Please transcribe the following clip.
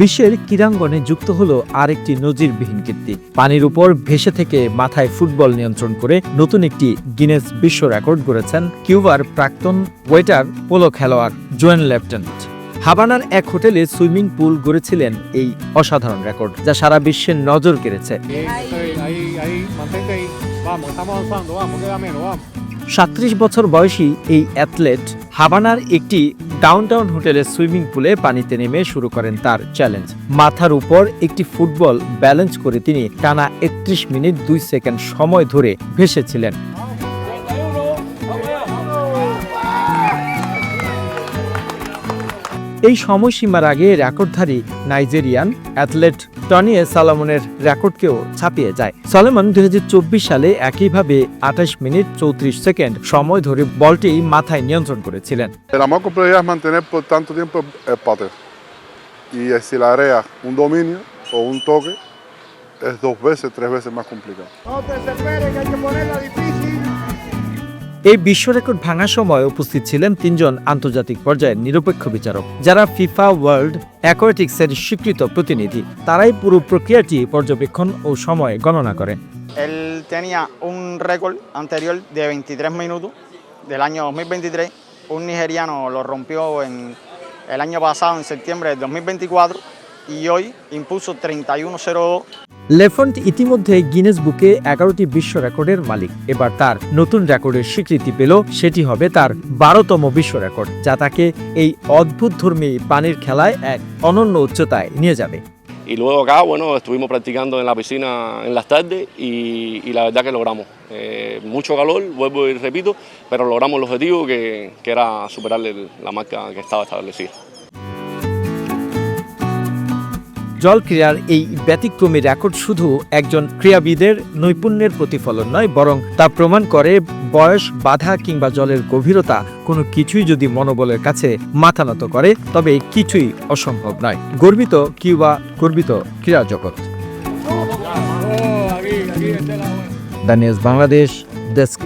বিশ্বের ক্রীড়াঙ্গনে যুক্ত হলো আরেকটি নজিরবিহীন কীর্তি পানির উপর ভেসে থেকে মাথায় ফুটবল নিয়ন্ত্রণ করে নতুন একটি গিনেস বিশ্ব রেকর্ড গড়েছেন কিউবার প্রাক্তন ওয়েটার পোলো খেলোয়াড় জোয়েন লেফটেন্যান্ট হাবানার এক হোটেলে সুইমিং পুল গড়েছিলেন এই অসাধারণ রেকর্ড, যা সারা বিশ্বের নজর কেড়েছে. সাত্রিশ বছর বয়সী এই অ্যাথলেট হাবানার একটি ডাউনটাউন হোটেলের সুইমিং পুলে পানিতে নেমে শুরু করেন তার চ্যালেঞ্জ। মাথার উপর একটি ফুটবল ব্যালেন্স করে তিনি টানা একত্রিশ মিনিট দুই সেকেন্ড সময় ধরে ভেসেছিলেন। এই সময়সীমার আগে রেকর্ডধারী নাইজেরিয়ান অ্যাথলেট টনিয়ে সালমনের রেকর্ডকেও ছাপিয়ে যায় সালমন দু সালে একইভাবে আঠাশ মিনিট চৌত্রিশ সেকেন্ড সময় ধরে বলটি মাথায় নিয়ন্ত্রণ করেছিলেন Es dos veces, tres veces más complicado. No. এই বিশ্ব রেকর্ড ভাঙার সময় উপস্থিত ছিলেন তিনজন আন্তর্জাতিক পর্যায়ের নিরপেক্ষ বিচারক যারা ফিফা ওয়ার্ল্ড অ্যাকোয়াটিক্সের স্বীকৃত প্রতিনিধি তারাই পুরো প্রক্রিয়াটি পর্যবেক্ষণ ও সময় গণনা করেন Él tenía un récord anterior de 23 minutos del año 2023. Un nigeriano lo rompió en el año pasado, en septiembre del 2024, y hoy impuso 31.02. লেফন্ট ইতিমধ্যে গিনেস বুকে এগারোটি বিশ্ব রেকর্ডের মালিক এবার তার নতুন রেকর্ডের স্বীকৃতি পেল সেটি হবে তার বারোতম বিশ্ব রেকর্ড যা তাকে এই অদ্ভুত ধর্মী পানির খেলায় এক অনন্য উচ্চতায় নিয়ে যাবে Y luego acá, bueno, estuvimos practicando en la piscina en las tardes y, y la verdad que logramos. Eh, mucho calor, vuelvo y repito, pero logramos el objetivo que, que era superar la marca que estaba establecida. জল ক্রীড়ার এই ব্যতিক্রমী record শুধু একজন ক্রীড়াবিদের নৈপুণ্যের প্রতিফলন নয়, বরং তা প্রমাণ করে বয়স, বাধা কিংবা জলের গভীরতা কোনো কিছুই যদি মনোবলের কাছে মাথা নত করে, তবে কিছুই অসম্ভব নয় গর্বিত কিউবা, গর্বিত ক্রীড়া জগৎ. The news Bangladesh desk